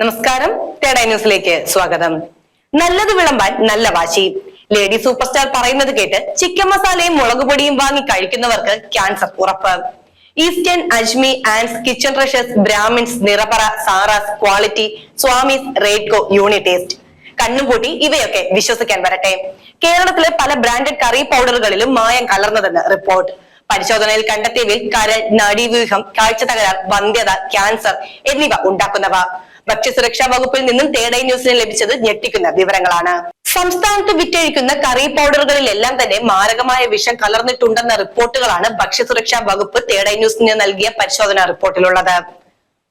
നമസ്കാരം. തേട ന്യൂസിലേക്ക് സ്വാഗതം. നല്ലത് വിളമ്പാൻ നല്ല വാശി. ലേഡി സൂപ്പർ സ്റ്റാർ പറയുന്നത് കേട്ട് ചിക്കൻ മസാലയും മുളക് പൊടിയും വാങ്ങി കഴിക്കുന്നവർക്ക് ക്യാൻസർ ഉറപ്പ്. ഈസ്റ്റേൺ അജ്മി ആൻഡ്സ് കിച്ചൺ റഷസ് ബ്രാഹ്മിൻസ് നിറപറ സാറാസ് ക്വാളിറ്റി സ്വാമീസ് റേഡ്കോ യൂണിറ്റേസ്റ്റ് കണ്ണും പൂട്ടി ഇവയൊക്കെ വിശ്വസിക്കാൻ വരട്ടെ. കേരളത്തിലെ പല ബ്രാൻഡഡ് കറി പൗഡറുകളിലും മായം കലർന്നതെന്ന് റിപ്പോർട്ട്. പരിശോധനയിൽ കണ്ടെത്തിയവയിൽ കരൾ നാഡീവ്യൂഹം കാഴ്ച തകരാർ വന്ധ്യത ക്യാൻസർ എന്നിവ ഉണ്ടാക്കുന്നവ. ഭക്ഷ്യസുരക്ഷാ വകുപ്പിൽ നിന്നും തേടൈ ന്യൂസിന് ലഭിച്ചത് ഞെട്ടിക്കുന്ന വിവരങ്ങളാണ്. സംസ്ഥാനത്ത് വിറ്റഴിക്കുന്ന കറി പൗഡറുകളിലെല്ലാം തന്നെ മാരകമായ വിഷം കലർന്നിട്ടുണ്ടെന്ന റിപ്പോർട്ടുകളാണ് ഭക്ഷ്യസുരക്ഷാ വകുപ്പ് തേടൈ ന്യൂസിന് നൽകിയ പരിശോധനാ റിപ്പോർട്ടിലുള്ളത്.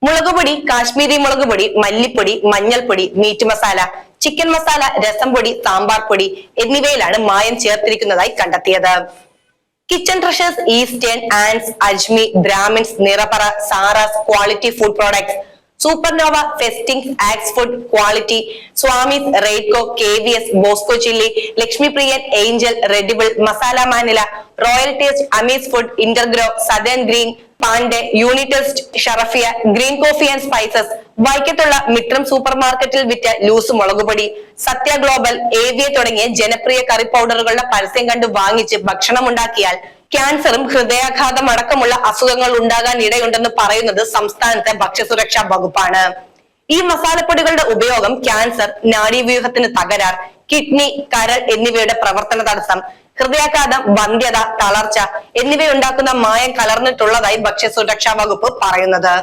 മുളകുപൊടി കാശ്മീരി മുളകുപൊടി മല്ലിപ്പൊടി മഞ്ഞൾപ്പൊടി മീറ്റ് മസാല ചിക്കൻ മസാല രസം പൊടി സാമ്പാർ പൊടി എന്നിവയിലാണ് മായം ചേർത്തിരിക്കുന്നതായി കണ്ടെത്തിയത്. Kitchen treasures Eastern ആൻഡ്സ് Ajmi Brahmins Nirapara Saras quality food products supernova ഫെസ്റ്റിംഗ് ax food quality Swamis Raidco K V S Bosco chilli Lakshmi Priyan angel റെഡിബിൾ masala മാനില royal taste അമീസ് food ഇന്റർഗ്രോ southern green Pandey യൂണിറ്റസ്റ്റ് Sharafiya green coffee and spices വൈക്കത്തുള്ള Mithram super മാർക്കറ്റിൽ വിറ്റ loose മുളകുപൊടി. സത്യ global ഏവിയ തുടങ്ങിയ ജനപ്രിയ കറി പൗഡറുകളുടെ പരസ്യം കണ്ട് വാങ്ങിച്ച് ഭക്ഷണം ഉണ്ടാക്കിയാൽ ക്യാൻസറും ഹൃദയാഘാതം അടക്കമുള്ള അസുഖങ്ങൾ ഉണ്ടാകാൻ ഇടയുണ്ടെന്ന് പറയുന്നത് സംസ്ഥാനത്തെ ഭക്ഷ്യസുരക്ഷാ വകുപ്പാണ്. ഈ മസാലപ്പൊടികളുടെ ഉപയോഗം ക്യാൻസർ നാഡീവ്യൂഹത്തിന് തകരാർ കിഡ്നി കരൾ എന്നിവയുടെ പ്രവർത്തന തടസ്സം ഹൃദയാഘാതം വന്ധ്യത തളർച്ച എന്നിവയുണ്ടാക്കുന്ന മായം കലർന്നിട്ടുള്ളതായി ഭക്ഷ്യസുരക്ഷാ വകുപ്പ് പറയുന്നത്.